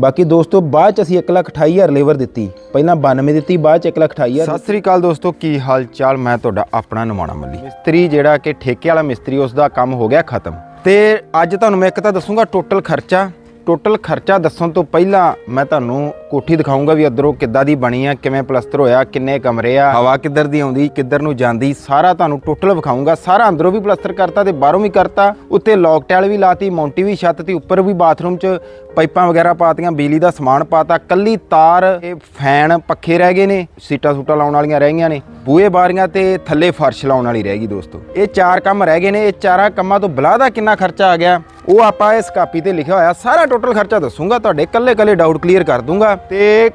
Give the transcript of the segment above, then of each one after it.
ਬਾਕੀ ਦੋਸਤੋ, ਬਾਅਦ ਚ ਅਸੀਂ 128000 ਲੇਵਰ ਦਿੱਤੀ। ਪਹਿਲਾਂ 92 ਦਿੱਤੀ, ਬਾਅਦ ਚ 128000 ਸਤਿ ਸ੍ਰੀ ਅਕਾਲ ਦੋਸਤੋ, ਕੀ ਹਾਲ ਚਾਲ? ਮੈਂ ਤੁਹਾਡਾ ਆਪਣਾ ਨਮਾਣਾ ਮੱਲੀ। ਮਿਸਤਰੀ ਜਿਹੜਾ ਕਿ ਠੇਕੇ ਵਾਲਾ ਮਿਸਤਰੀ ਉਸ ਦਾ ਕੰਮ ਹੋ ਗਿਆ ਖਤਮ। ਤੇ ਅੱਜ ਤੁਹਾਨੂੰ ਮੈਂ ਇੱਕ ਤਾਂ ਦੱਸੂਗਾ, ਟੋਟਲ ਖਰਚਾ ਟੋਟਲ ਖਰਚਾ ਦੱਸਣ ਤੋਂ ਪਹਿਲਾਂ ਮੈਂ ਤੁਹਾਨੂੰ ਕੋਠੀ ਦਿਖਾਉਂਗਾ ਵੀ ਅੰਦਰੋਂ ਕਿੱਦਾਂ ਦੀ ਬਣੀ ਆ, ਕਿਵੇਂ ਪਲਸਤਰ ਹੋਇਆ, ਕਿੰਨੇ ਕਮਰੇ ਆ, ਹਵਾ ਕਿੱਧਰ ਦੀ ਆਉਂਦੀ, ਕਿੱਧਰ ਨੂੰ ਜਾਂਦੀ, ਸਾਰਾ ਤੁਹਾਨੂੰ ਟੋਟਲ ਵਿਖਾਉਂਗਾ ਸਾਰਾ ਅੰਦਰੋਂ ਵੀ ਪਲਸਤਰ ਕਰਤਾ ਤੇ ਬਾਹਰੋਂ ਵੀ ਕਰਤਾ, ਉੱਤੇ ਲੌਕ ਟੈਲ ਵੀ ਲਾਤੀ, ਮੌਂਟੀ ਵੀ ਛੱਤ ਤੇ, ਉੱਪਰ ਵੀ ਬਾਥਰੂਮ 'ਚ ਪਾਈਪਾਂ ਵਗੈਰਾ ਪਾਤੀਆਂ, ਬਿਜਲੀ ਦਾ ਸਮਾਨ ਪਾਤਾ, ਕੱਲੀ ਤਾਰ ਇਹ ਫੈਨ ਪੱਖੇ ਰਹਿ ਗਏ ਨੇ, ਸੀਟਾਂ ਸੂਟਾਂ ਲਾਉਣ ਵਾਲੀਆਂ ਰਹਿ ਗਈਆਂ ਨੇ, ਬੂਹੇ ਬਾਰੀਆਂ ਤੇ ਥੱਲੇ ਫਰਸ਼ ਲਾਉਣ ਵਾਲੀ ਰਹਿ ਗਈ ਦੋਸਤੋ। ਇਹ ਚਾਰ ਕੰਮ ਰਹਿ ਗਏ ਨੇ, ਇਹ ਚਾਰਾਂ ਕੰਮਾਂ ਤੋਂ ਬਲਾ ਦਾ ਕਿੰਨਾ ਖਰਚਾ ਆ ਗਿਆ? ਉਹ ਆਪਾਂ ਇਸ ਕਾਪੀ ਤੇ ਲਿਖਿਆ ਹੋਇਆ ਸਾਰਾ ਟੋਟਲ ਖਰਚਾ ਦੱਸੂਗਾ, ਤੁਹਾਡੇ ਕੱਲੇ ਕੱਲੇ ਡਾਊਟ ਕਲੀਅਰ ਕਰ ਦੂੰਗਾ ਤੇ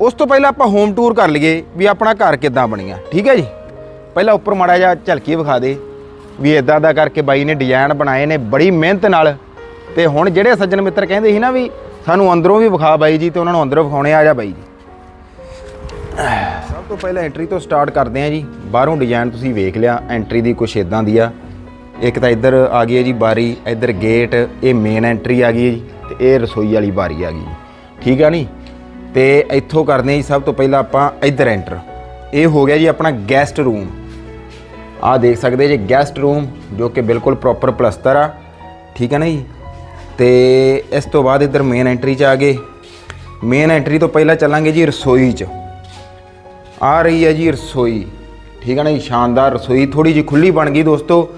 ਉਸ ਤੋਂ ਪਹਿਲਾਂ ਆਪਾਂ ਹੋਮ ਟੂਰ ਕਰ ਲਈਏ ਵੀ ਆਪਣਾ ਘਰ ਕਿੱਦਾਂ ਬਣੀਆ, ਠੀਕ ਹੈ ਜੀ? ਪਹਿਲਾਂ ਉੱਪਰ ਮਾੜਾ ਜਿਹਾ ਝਲਕੀ ਵਿਖਾ ਦੇ ਵੀ ਇਦਾਂ ਦਾ ਕਰਕੇ ਬਾਈ ਨੇ ਡਿਜ਼ਾਈਨ ਬਣਾਏ ਨੇ, ਬੜੀ ਮਿਹਨਤ ਨਾਲ। ਤੇ ਹੁਣ ਜਿਹੜੇ ਸੱਜਣ ਮਿੱਤਰ ਕਹਿੰਦੇ ਸੀ ਨਾ ਵੀ ਸਾਨੂੰ ਅੰਦਰੋਂ ਵੀ ਵਿਖਾ ਬਾਈ ਜੀ ਤੇ ਉਹਨਾਂ ਨੂੰ ਅੰਦਰੋਂ ਵਿਖਾਉਣੇ ਆ ਜਾ ਬਾਈ ਜੀ। ਸਭ ਤੋਂ ਪਹਿਲਾਂ ਐਂਟਰੀ ਤੋਂ ਸਟਾਰਟ ਕਰਦੇ ਆ ਜੀ। ਬਾਹਰੋਂ ਡਿਜ਼ਾਈਨ ਤੁਸੀਂ ਵੇਖ ਲਿਆ ਐਂਟਰੀ ਦੀ ਕੁਛ ਇਦਾਂ ਦੀ ਆ। ਇੱਕ ਤਾਂ ਇੱਧਰ ਆ ਗਈ ਹੈ ਜੀ ਬਾਰੀ, ਇੱਧਰ ਗੇਟ ਇਹ ਮੇਨ ਐਂਟਰੀ ਆ ਗਈ ਹੈ ਜੀ ਤੇ ਇਹ ਰਸੋਈ ਵਾਲੀ ਬਾਰੀ ਆ ਗਈ ਜੀ। ਠੀਕ ਆ ਨਹੀਂ? ਤੇ ਇੱਥੋਂ ਕਰਦੇ ਹਾਂ ਜੀ, ਸਭ ਤੋਂ ਪਹਿਲਾਂ ਆਪਾਂ ਇੱਧਰ ਐਂਟਰ ਇਹ ਹੋ ਗਿਆ ਜੀ ਆਪਣਾ ਗੈਸਟ ਰੂਮ ਆਹ ਦੇਖ ਸਕਦੇ ਜੀ ਗੈਸਟ ਰੂਮ ਜੋ ਕਿ ਬਿਲਕੁਲ ਪ੍ਰੋਪਰ ਪਲਸਤਰ ਆ। ਠੀਕ ਹੈ ਨਾ ਜੀ ਤੇ ਇਸ ਤੋਂ ਬਾਅਦ ਇੱਧਰ ਮੇਨ ਐਂਟਰੀ 'ਚ ਆ ਗਏ। ਮੇਨ ਐਂਟਰੀ ਤੋਂ ਪਹਿਲਾਂ ਚੱਲਾਂਗੇ ਜੀ ਰਸੋਈ 'ਚ। ਆ ਰਹੀ ਹੈ ਜੀ ਰਸੋਈ। ਠੀਕ ਹੈ ਨਾ ਜੀ ਸ਼ਾਨਦਾਰ ਰਸੋਈ। ਥੋੜੀ ਜੀ ਖੁੱਲੀ ਬਣ ਗਈ ਦੋਸਤੋ।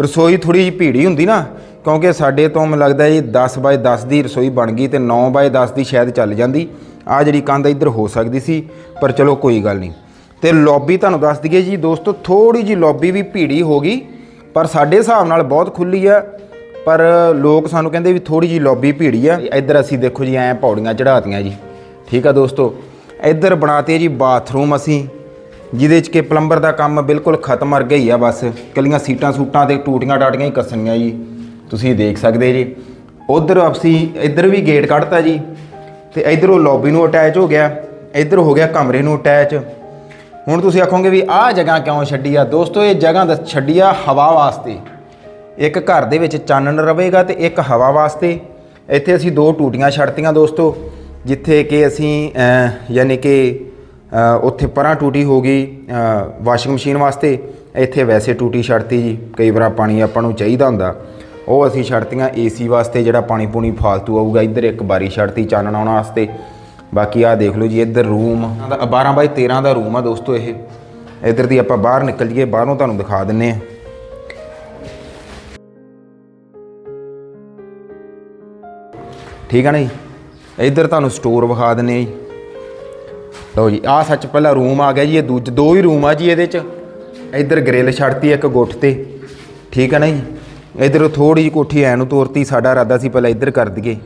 ਰਸੋਈ ਥੋੜੀ ਜਿਹੀ ਭੀੜੀ ਹੁੰਦੀ ਨਾ, ਕਿਉਂਕਿ ਸਾਡੇ ਤੋਂ ਮੈਨੂੰ ਲੱਗਦਾ ਜੀ 10 ਬਾਏ 10 ਦੀ ਰਸੋਈ ਬਣ ਗਈ ਤੇ 9 ਬਾਏ 10 ਦੀ ਸ਼ਾਇਦ ਚੱਲ ਜਾਂਦੀ। ਆ ਜਿਹੜੀ ਕੰਧ ਇੱਧਰ ਹੋ ਸਕਦੀ ਸੀ, ਪਰ ਚਲੋ ਕੋਈ ਗੱਲ ਨਹੀਂ। ਤੇ ਲੌਬੀ ਤੁਹਾਨੂੰ ਦੱਸ ਦਈਏ ਜੀ ਦੋਸਤੋ ਥੋੜੀ ਜੀ ਲੌਬੀ ਵੀ ਭੀੜੀ ਹੋ ਗਈ, ਪਰ ਸਾਡੇ ਹਿਸਾਬ ਨਾਲ ਬਹੁਤ ਖੁੱਲੀ ਆ। ਪਰ ਲੋਕ ਸਾਨੂੰ ਕਹਿੰਦੇ ਵੀ ਥੋੜੀ ਜੀ ਲੌਬੀ ਭੀੜੀ ਆ। ਇੱਧਰ ਅਸੀਂ ਦੇਖੋ ਜੀ ਐਂ ਪੌੜੀਆਂ ਚੜਾਤੀਆਂ ਜੀ। ਠੀਕ ਆ ਦੋਸਤੋ, ਇੱਧਰ ਬਣਾਤੇ ਜੀ ਬਾਥਰੂਮ ਅਸੀਂ। ਜਿਹਦੇ 'ਚ ਕਿ ਪਲੰਬਰ ਦਾ ਕੰਮ ਬਿਲਕੁਲ ਖਤਮ ਵਰ ਗਈ ਆ ਬਸ। ਕੱਲੀਆਂ ਸੀਟਾਂ ਸੂਟਾਂ ਤੇ ਟੂਟੀਆਂ ਟਾਟੀਆਂ ਹੀ ਕੱਸਣੀਆਂ ਜੀ। ਤੁਸੀਂ ਦੇਖ ਸਕਦੇ ਜੀ। ਉਧਰ ਅਸੀਂ ਇੱਧਰ ਵੀ ਗੇਟ ਕੱਢਤਾ ਜੀ ਤੇ ਇੱਧਰੋਂ ਲੌਬੀ ਨੂੰ ਅਟੈਚ ਹੋ ਗਿਆ। ਇੱਧਰ ਹੋ ਗਿਆ ਕਮਰੇ ਨੂੰ ਅਟੈਚ। ਹੁਣ ਤੁਸੀਂ ਆਖੋਗੇ ਵੀ ਆਹ ਜਗ੍ਹਾ ਕਿਉਂ ਛੱਡੀ ਆ? ਦੋਸਤੋ, ਇਹ ਜਗ੍ਹਾ ਦੱਸ ਛੱਡੀ ਆ ਹਵਾ ਵਾਸਤੇ। ਇੱਕ ਘਰ ਦੇ ਵਿੱਚ ਚਾਨਣ ਰਵੇਗਾ ਤੇ ਇੱਕ ਹਵਾ ਵਾਸਤੇ। ਇੱਥੇ ਅਸੀਂ ਦੋ ਟੂਟੀਆਂ ਛੱਡਤੀਆਂ ਦੋਸਤੋ, ਜਿੱਥੇ ਕਿ ਅਸੀਂ ਯਾਨੀ ਕਿ ਉੱਥੇ ਪਰਾਂ ਟੂਟੀ ਹੋ ਗਈ ਵਾਸ਼ਿੰਗ ਮਸ਼ੀਨ ਵਾਸਤੇ। ਇੱਥੇ ਵੈਸੇ ਟੂਟੀ ਛੱਡਤੀ ਜੀ, ਕਈ ਵਾਰ ਪਾਣੀ ਆਪਾਂ ਨੂੰ ਚਾਹੀਦਾ ਹੁੰਦਾ। ਉਹ ਅਸੀਂ ਛੱਡਤੀਆਂ ਏਸੀ ਵਾਸਤੇ, ਜਿਹੜਾ ਪਾਣੀ ਪੂਣੀ ਫਾਲਤੂ ਆਊਗਾ, ਇੱਧਰ ਇੱਕ ਬਾਰੀ ਛੱਡਤੀ ਚਾਨਣ ਆਉਣ ਵਾਸਤੇ। ਬਾਕੀ ਆਹ ਦੇਖ ਲਓ ਜੀ, ਇੱਧਰ ਰੂਮ 12 ਬਾਈ 13 ਦਾ ਰੂਮ ਆ ਦੋਸਤੋ ਇਹ। ਇੱਧਰ ਦੀ ਆਪਾਂ ਬਾਹਰ ਨਿਕਲ ਜੀਏ ਬਾਹਰੋਂ ਤੁਹਾਨੂੰ ਦਿਖਾ ਦਿੰਨੇ ਆ। ਠੀਕ ਆ ਨਾ ਜੀ? ਇੱਧਰ ਤੁਹਾਨੂੰ ਸਟੋਰ ਵਿਖਾ ਦਿੰਨੇ ਆ ਜੀ। ਲਓ ਜੀ, ਆਹ ਸੱਚ ਪਹਿਲਾ ਰੂਮ ਆ ਗਿਆ ਜੀ, ਇਹ ਦੂਜ, ਦੋ ਹੀ ਰੂਮ ਆ ਜੀ ਇਹਦੇ ਚ। ਇੱਧਰ ਗ੍ਰਿਲ ਛੱਡਤੀ ਇੱਕ ਗੁੱਠ ਤੇ। ਠੀਕ ਹੈ ਨਾ ਜੀ? ਇੱਧਰ ਥੋੜੀ ਜਿਹੀ ਕੋਠੀ ਐ ਨੂੰ ਤੋਰਤੀ, ਸਾਡਾ ਇਰਾਦਾ ਸੀ ਪਹਿਲਾਂ ਇੱਧਰ ਕਰ ਦਈਏ।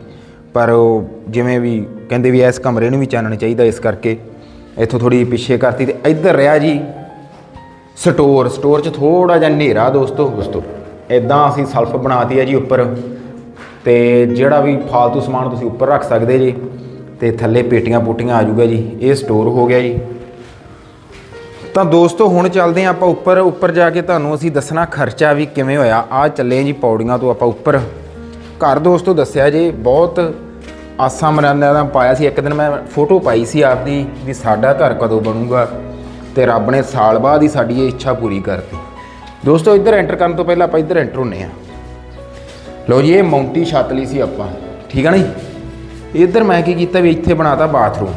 ਪਰ ਉਹ ਜਿਵੇਂ ਵੀ ਕਹਿੰਦੇ ਵੀ ਇਸ ਕਮਰੇ ਨੂੰ ਵੀ ਚਾਨਣ ਚਾਹੀਦਾ ਇਸ ਕਰਕੇ, ਇੱਥੋਂ ਥੋੜੀ ਪਿੱਛੇ ਕਰਤੀ ਤੇ ਇੱਧਰ ਰਿਹਾ ਜੀ ਸਟੋਰ। ਸਟੋਰ 'ਚ ਥੋੜਾ ਜਿਹਾ ਹਨੇਰਾ ਦੋਸਤੋ ਦੋਸਤੋ। ਇਦਾਂ ਅਸੀਂ ਸਲਫ ਬਣਾਤੀ ਹੈ ਜੀ ਉੱਪਰ। ਤੇ ਜਿਹੜਾ ਵੀ ਫਾਲਤੂ ਸਮਾਨ ਤੁਸੀਂ ਉੱਪਰ ਰੱਖ ਸਕਦੇ ਜੀ ਤੇ ਥੱਲੇ ਪੇਟੀਆਂ ਪੂਟੀਆਂ ਆ ਜਾਊਗਾ ਜੀ, ਇਹ ਸਟੋਰ ਹੋ ਗਿਆ ਜੀ। ਤਾਂ ਦੋਸਤੋ, ਹੁਣ ਚੱਲਦੇ ਹਾਂ ਆਪਾਂ ਉੱਪਰ ਉੱਪਰ ਜਾ ਕੇ ਤੁਹਾਨੂੰ ਅਸੀਂ ਦੱਸਣਾ ਖਰਚਾ ਵੀ ਕਿਵੇਂ ਹੋਇਆ। ਆ ਚੱਲੇ ਜੀ ਪੌੜੀਆਂ ਤੋਂ ਆਪਾਂ ਉੱਪਰ। ਘਰ ਦੋਸਤੋ ਦੱਸਿਆ ਜੇ, ਬਹੁਤ ਆਸਾਂ ਮਰਿਆਦਾ ਦਾ ਪਾਇਆ ਸੀ। ਇੱਕ ਦਿਨ ਮੈਂ ਫੋਟੋ ਪਾਈ ਸੀ ਆਪਦੀ ਵੀ ਸਾਡਾ ਘਰ ਕਦੋਂ ਬਣੂਗਾ ਤੇ ਰੱਬ ਨੇ ਸਾਲ ਬਾਅਦ ਹੀ ਸਾਡੀ ਇਹ ਇੱਛਾ ਪੂਰੀ ਕਰਤੀ। ਦੋਸਤੋ, ਇੱਧਰ ਐਂਟਰ ਕਰਨ ਤੋਂ ਪਹਿਲਾਂ ਆਪਾਂ ਇੱਧਰ ਐਂਟਰ ਹੁੰਨੇ ਆ ਲਓ ਜੀ, ਇਹ ਮੌਂਟੀ ਛੱਤ ਲਈ ਸੀ ਆਪਾਂ। ਠੀਕ ਆ ਨਾ ਜੀ? ਇੱਧਰ ਮੈਂ ਕੀ ਕੀਤਾ ਵੀ ਇੱਥੇ ਬਣਾਤਾ ਬਾਥਰੂਮ।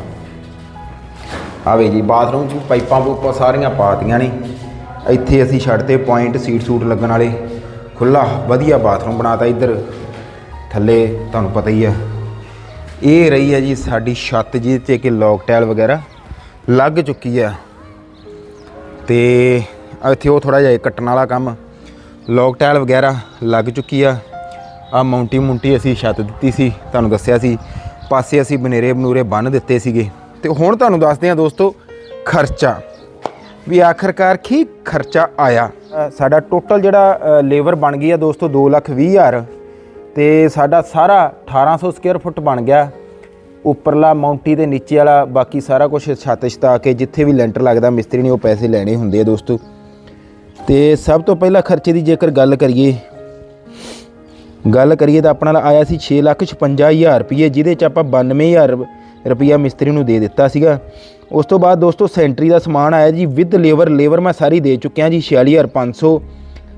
ਆਵੇ ਜੀ, ਬਾਥਰੂਮ 'ਚ ਪਾਈਪਾਂ ਪੂਪਾਂ ਸਾਰੀਆਂ ਪਾਤੀਆਂ ਨੇ। ਇੱਥੇ ਅਸੀਂ ਛੱਡਤੇ ਪੁਆਇੰਟ ਸੀਟ ਸੂਟ ਲੱਗਣ ਵਾਲੇ। ਖੁੱਲਾ ਵਧੀਆ ਬਾਥਰੂਮ ਬਣਾਤਾ ਇੱਧਰ। ਥੱਲੇ ਤੁਹਾਨੂੰ ਪਤਾ ਹੀ ਆ। ਇਹ ਰਹੀ ਹੈ ਜੀ ਸਾਡੀ ਛੱਤ ਜਿਹਦੇ ਤੇ ਕਿ ਲੌਕ ਟਾਇਲ ਵਗੈਰਾ ਲੱਗ ਚੁੱਕੀ ਆ। ਤੇ ਇੱਥੇ ਉਹ ਥੋੜਾ ਜਿਹਾ ਕੱਟਣ ਵਾਲਾ ਕੰਮ। ਲੌਕ ਟਾਇਲ ਵਗੈਰਾ ਲੱਗ ਚੁੱਕੀ ਆ। ਆ ਮੌਂਟੀ ਮੁੰਟੀ ਅਸੀਂ ਛੱਤ ਦਿੱਤੀ ਸੀ, ਤੁਹਾਨੂੰ ਦੱਸਿਆ ਸੀ। ਪਾਸੇ ਅਸੀਂ ਬਨੇਰੇ ਬਨੂਰੇ ਬੰਨ ਦਿੱਤੇ ਸੀਗੇ। ਤੇ ਹੁਣ ਤੁਹਾਨੂੰ ਦੱਸਦੇ ਹਾਂ ਦੋਸਤੋ, ਖਰਚਾ। ਵੀ ਆਖਰਕਾਰ ਕੀ ਖਰਚਾ ਆਇਆ? ਸਾਡਾ ਟੋਟਲ ਜਿਹੜਾ ਲੇਬਰ ਬਣ ਗਈ ਆ ਦੋਸਤੋ 2 ਲੱਖ ਵੀਹ ਹਜ਼ਾਰ। ਤੇ ਸਾਡਾ ਸਾਰਾ 1800 ਸਕੁਅਰ ਫੁੱਟ ਬਣ ਗਿਆ। ਉੱਪਰਲਾ ਮੌਂਟੀ ਤੇ ਨੀਚੇ ਵਾਲਾ, ਬਾਕੀ ਸਾਰਾ ਕੁਝ ਛੱਤ ਛਤਾ ਕੇ ਜਿੱਥੇ ਵੀ ਲੈਂਟਰ ਲੱਗਦਾ, ਮਿਸਤਰੀ ਨੇ ਉਹ ਪੈਸੇ ਲੈਣੇ ਹੁੰਦੇ ਆ ਦੋਸਤੋ। ਤੇ ਸਭ ਤੋਂ ਪਹਿਲਾਂ ਖਰਚੇ ਦੀ ਜੇਕਰ ਗੱਲ ਕਰੀਏ ਗੱਲ ਕਰੀਏ ਤਾਂ ਆਪਣਾ ਆਇਆ ਸੀ 655000 ਰੁਪਏ ਜਿਹਦੇ ਚ ਆਪਾਂ 92000 ਰੁਪਿਆ ਮਿਸਤਰੀ ਨੂੰ ਦੇ ਦਿੱਤਾ ਸੀਗਾ। ਉਸ ਤੋਂ ਬਾਅਦ ਦੋਸਤੋ ਸੈਂਟਰੀ ਦਾ ਸਮਾਨ ਆਇਆ ਜੀ, ਵਿਦ ਲੇਬਰ ਲੇਬਰ ਮੈਂ ਸਾਰੀ ਦੇ ਚੁੱਕਿਆ ਜੀ 46500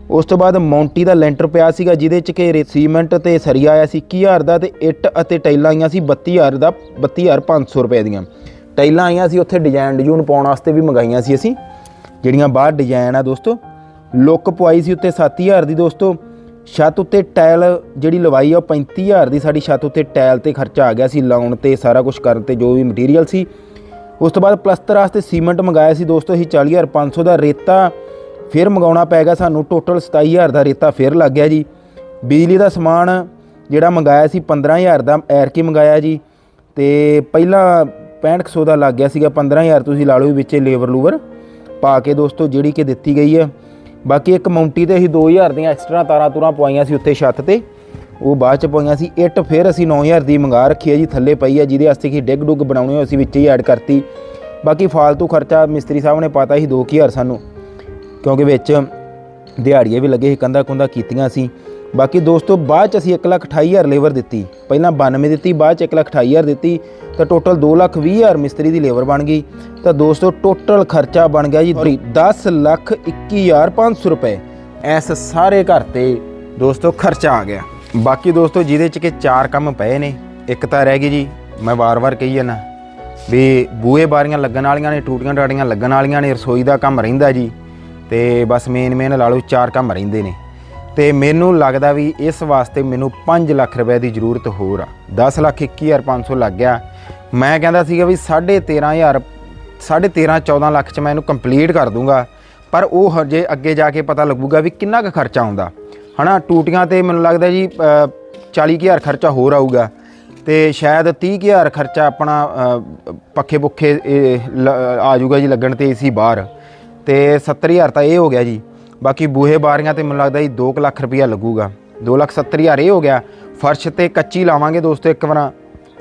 ਉਸ ਤੋਂ ਬਾਅਦ ਮੌਂਟੀ ਦਾ ਲੈਂਟਰ ਪਿਆ ਸੀਗਾ, ਜਿਹਦੇ ਚ ਕਿ ਰੇ- ਸੀਮੈਂਟ ਤੇ ਸਰੀਆ ਆਇਆ ਸੀ 21000 ਦਾ ਤੇ ਇੱਟ ਅਤੇ ਟਾਈਲਾਂ ਆਈਆਂ ਸੀ 32000 ਦਾ 32500 ਰੁਪਏ ਦੀਆਂ। ਟਾਈਲਾਂ ਆਈਆਂ ਸੀ, ਉੱਥੇ ਡਿਜ਼ਾਈਨ ਡਿਜ਼ੂਨ ਪਾਉਣ ਵਾਸਤੇ ਵੀ ਮੰਗਾਈਆਂ ਸੀ ਅਸੀਂ, ਜਿਹੜੀਆਂ ਬਾਹਰ ਡਿਜ਼ਾਈਨ ਆ ਦੋਸਤੋ। ਲੁੱਕ ਪਵਾਈ ਸੀ ਉੱਤੇ 7000 ਦੀ ਦੋਸਤੋ। ਛੱਤ ਉੱਤੇ ਟਾਇਲ ਜਿਹੜੀ ਲਵਾਈ ਆ, ਉਹ 35000 ਦੀ ਸਾਡੀ ਛੱਤ ਉੱਤੇ ਟਾਇਲ ਤੇ ਖਰਚਾ ਆ ਗਿਆ ਸੀ, ਲਾਉਣ ਤੇ ਸਾਰਾ ਕੁਝ ਕਰਨ ਤੇ ਜੋ ਵੀ ਮਟੀਰੀਅਲ ਸੀ। ਉਸ ਤੋਂ ਬਾਅਦ ਪਲਸਤਰ ਵਾਸਤੇ ਸੀਮੈਂਟ ਮੰਗਾਇਆ ਸੀ ਦੋਸਤੋ, ਅਸੀਂ 40500 ਦਾ ਰੇਤਾ ਫਿਰ ਮੰਗਾਉਣਾ ਪੈ ਗਿਆ ਸਾਨੂੰ ਟੋਟਲ 27000 ਦਾ ਰੇਤਾ ਫਿਰ ਲੱਗ ਗਿਆ ਜੀ। ਬਿਜਲੀ ਦਾ ਸਮਾਨ ਜਿਹੜਾ ਮੰਗਾਇਆ ਸੀ 15000 ਦਾ ਐਰ ਕੇ ਮੰਗਾਇਆ ਜੀ। ਤੇ ਪਹਿਲਾਂ 6500 ਦਾ ਲੱਗ ਗਿਆ ਸੀਗਾ 15000 ਤੁਸੀਂ ਲਾ ਲਓ ਵੀ ਵਿੱਚੇ ਲੇਬਰ ਲੂਵਰ ਪਾ ਕੇ ਦੋਸਤੋ, ਜਿਹੜੀ ਕਿ ਦਿੱਤੀ ਗਈ ਹੈ ਬਾਕੀ ਇੱਕ ਮੌਂਟੀ ਤੇ ਅਸੀਂ 2000 ਦੀਆਂ ਐਕਸਟਰਾ ਤਾਰਾਂ ਤੁਰਾਂ ਪਵਾਈਆਂ ਸੀ ਉੱਤੇ ਛੱਤ ਤੇ। ਉਹ ਬਾਅਦ ਚ ਪਵਾਈਆਂ ਸੀ ਇੱਟ, ਫਿਰ ਅਸੀਂ 9000 ਦੀ ਮੰਗਾ ਰੱਖੀ ਹੈ ਜੀ, ਥੱਲੇ ਪਈ ਹੈ ਜਿਹਦੇ ਵਾਸਤੇ ਕਿ ਡਿੱਗ ਡੁੱਗ ਬਣਾਉਣੇ ਹੋਏ ਅਸੀਂ ਵਿੱਚ ਹੀ ਐਡ ਕਰਤੀ। ਬਾਕੀ ਫਾਲਤੂ ਖਰਚਾ ਮਿਸਤਰੀ ਸਾਹਿਬ ਨੇ ਪਾਤਾ ਸੀ 2000 ਸਾਨੂੰ, ਕਿਉਂਕਿ ਵਿੱਚ ਦਿਹਾੜੀਏ ਵੀ ਲੱਗੇ ਸੀ ਕੰਦਾ ਕੁੰਦਾ ਕੀਤੀਆਂ ਸੀ। ਬਾਕੀ ਦੋਸਤੋ ਬਾਅਦ ਚ ਅਸੀਂ 1,28,000 ਲੇਬਰ ਦਿੱਤੀ। ਪਹਿਲਾਂ 92 ਦਿੱਤੀ ਬਾਅਦ ਚ 1,28,000 ਦਿੱਤੀ ਤਾਂ ਟੋਟਲ 2,20,000 ਮਿਸਤਰੀ ਦੀ ਲੇਬਰ ਬਣ ਗਈ। ਤਾਂ ਦੋਸਤੋ ਟੋਟਲ ਖਰਚਾ ਬਣ ਗਿਆ ਜੀ 10,21,500 ਰੁਪਏ। ਇਸ ਸਾਰੇ ਘਰ ਤੇ ਦੋਸਤੋ ਖਰਚਾ ਆ ਗਿਆ। ਬਾਕੀ ਦੋਸਤੋ ਜਿਹਦੇ ਚ ਕਿ ਚਾਰ ਕੰਮ ਪਏ ਨੇ ਇੱਕ ਤਾਂ ਰਹਿ ਗਈ ਜੀ ਮੈਂ ਵਾਰ-ਵਾਰ ਕਹੀ ਜਾਂਦਾ ਵੀ ਬੂਹੇ ਬਾਰੀਆਂ ਲੱਗਣ ਵਾਲੀਆਂ ਨੇ ਟੂਟੀਆਂ ਟਾਟੀਆਂ ਲੱਗਣ ਵਾਲੀਆਂ ਨੇ ਰਸੋਈ ਦਾ ਕੰਮ ਰਹਿੰਦਾ ਜੀ ਤੇ ਬਸ ਮੇਨ ਮੇਨ ਲਾ ਲਓ ਚਾਰ ਕੰਮ ਰਹਿੰਦੇ ਨੇ। ਤੇ ਮੈਨੂੰ ਲੱਗਦਾ ਵੀ ਇਸ ਵਾਸਤੇ ਮੈਨੂੰ 5 ਲੱਖ ਰੁਪਏ ਦੀ ਜ਼ਰੂਰਤ ਹੋਰ ਆ। 10 ਲੱਖ 21500 ਲੱਗ ਗਿਆ। ਮੈਂ ਕਹਿੰਦਾ ਸੀਗਾ ਵੀ 13500 13.5 14 ਲੱਖ ਚ ਮੈਂ ਇਹਨੂੰ ਕੰਪਲੀਟ ਕਰ ਦੂੰਗਾ। ਪਰ ਉਹ ਹਜੇ ਅੱਗੇ ਜਾ ਕੇ ਪਤਾ ਲੱਗੂਗਾ ਵੀ ਕਿੰਨਾ ਕੁ ਖਰਚਾ ਆਉਂਦਾ। ਹਨਾ ਟੂਟੀਆਂ ਤੇ ਮੈਨੂੰ ਲੱਗਦਾ ਜੀ ਅ, 40000 ਖਰਚਾ ਹੋਰ ਆਊਗਾ। ਤੇ ਸ਼ਾਇਦ 30000 ਖਰਚਾ ਆਪਣਾ ਪੱਖੇ ਪੁੱਖੇ ਲ- ਆ ਜਾਊਗਾ ਜੀ ਲੱਗਣ ਤੇ ਏਸੀ ਬਾਹਰ। ਤੇ 70000 ਤਾਂ ਇਹ ਹੋ ਗਿਆ ਜੀ। ਬਾਕੀ ਬੂਹੇ ਬਾਰੀਆਂ ਤੇ ਮੈਨੂੰ ਲੱਗਦਾ ਜੀ 2 ਲੱਖ ਰੁਪਇਆ ਲੱਗੂਗਾ। 2 ਲੱਖ 70000 ਇਹ ਹੋ ਗਿਆ। ਫਰਸ਼ ਤੇ ਕੱਚੀ ਲਾਵਾਂਗੇ ਦੋਸਤੋ ਇੱਕ ਵਾਰ।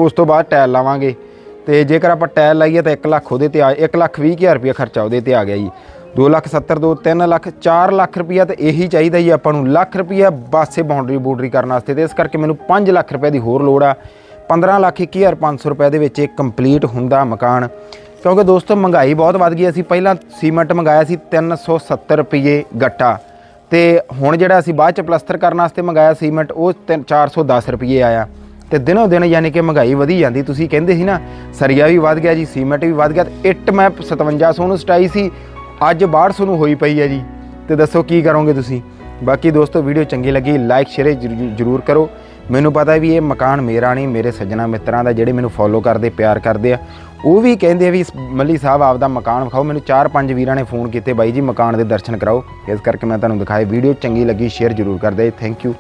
ਉਸ ਤੋਂ ਬਾਅਦ ਟਾਇਲ ਲਾਵਾਂਗੇ। ਤੇ ਜੇਕਰ ਆਪਾਂ ਟਾਇਲ ਲਾਈਏ ਤਾਂ 1 ਲੱਖ ਉਹਦੇ ਤੇ ਆ 1 ਲੱਖ 20 ਹਜ਼ਾਰ ਰੁਪਇਆ ਖਰਚਾ ਉਹਦੇ ਤੇ ਆ ਗਿਆ ਜੀ। 2 ਲੱਖ 70 ਦੋ 3 ਲੱਖ 4 ਲੱਖ ਰੁਪਇਆ ਤੇ ਇਹੀ ਚਾਹੀਦਾ ਜੀ ਆਪਾਂ ਨੂੰ। ਲੱਖ ਰੁਪਇਆ ਬਾਸੇ ਬਾਉਂਡਰੀ ਬੂਡਰੀ ਕਰਨ ਵਾਸਤੇ ਤੇ ਇਸ ਕਰਕੇ ਮੈਨੂੰ 5 ਲੱਖ ਰੁਪਏ ਦੀ ਹੋਰ ਲੋੜ ਆ। 15 ਲੱਖ 21500 ਰੁਪਏ ਦੇ ਵਿੱਚ ਇਹ ਕੰਪਲੀਟ ਹੁੰਦਾ ਮਕਾਨ। ਕਿਉਂਕਿ ਦੋਸਤੋ, ਮਹਿੰਗਾਈ ਬਹੁਤ ਵੱਧ ਗਈ। ਅਸੀਂ ਪਹਿਲਾਂ ਸੀਮੈਂਟ ਮੰਗਾਇਆ ਸੀ 370 ਰੁਪਏ ਗੱਟਾ। ਤੇ ਹੁਣ ਜਿਹੜਾ ਅਸੀਂ ਬਾਅਦ ਚ ਪਲਸਤਰ ਕਰਨ ਵਾਸਤੇ ਮੰਗਾਇਆ ਸੀਮੈਂਟ, ਉਹ ਤਿੰਨ- 410 ਰੁਪਏ ਆਇਆ। ਤੇ ਦਿਨੋ ਦਿਨ ਯਾਨੀ ਕਿ ਮਹਿੰਗਾਈ ਵਧੀ ਜਾਂਦੀ। ਤੁਸੀਂ ਕਹਿੰਦੇ ਸੀ ਨਾ, ਸਰੀਆ ਵੀ ਵੱਧ ਗਿਆ ਜੀ, ਸੀਮੈਂਟ ਵੀ ਵੱਧ ਗਿਆ। ਤੇ ਇੱਟ ਮੈਂ 5700 ਨੂੰ ਸਟਾਈ ਸੀ। ਅੱਜ 6200 ਨੂੰ ਹੋਈ ਪਈ ਹੈ ਜੀ। ਤੇ ਦੱਸੋ, ਕੀ ਕਰੋਗੇ ਤੁਸੀਂ? ਬਾਕੀ ਦੋਸਤੋ, ਵੀਡੀਓ ਚੰਗੀ ਲੱਗੀ ਲਾਈਕ ਸ਼ੇਅਰ ਜਰੂਰ ਕਰੋ। ਮੈਨੂੰ ਪਤਾ ਵੀ ਇਹ ਮਕਾਨ ਮੇਰਾ ਨਹੀਂ, ਮੇਰੇ ਸੱਜਣਾ ਮਿੱਤਰਾਂ ਦਾ, ਜਿਹੜੇ ਮੈਨੂੰ ਫੋਲੋ ਕਰਦੇ, ਪਿਆਰ ਕਰਦੇ ਆ। ਉਹ ਵੀ ਕਹਿੰਦੇ ਆ ਵੀ ਮੱਲੀ ਸਾਹਿਬ ਆਪਦਾ ਮਕਾਨ ਵਿਖਾਓ। ਮੈਨੂੰ ਚਾਰ ਪੰਜ ਵੀਰਾਂ ਨੇ ਫੋਨ ਕੀਤੇ, ਬਾਈ ਜੀ, ਮਕਾਨ ਦੇ ਦਰਸ਼ਨ ਕਰਾਓ। ਇਸ ਕਰਕੇ ਮੈਂ ਤੁਹਾਨੂੰ ਦਿਖਾਏ। ਵੀਡੀਓ ਚੰਗੀ ਲੱਗੀ, ਸ਼ੇਅਰ ਜਰੂਰ ਕਰ ਕਰਦੇ ਥੈਂਕ ਯੂ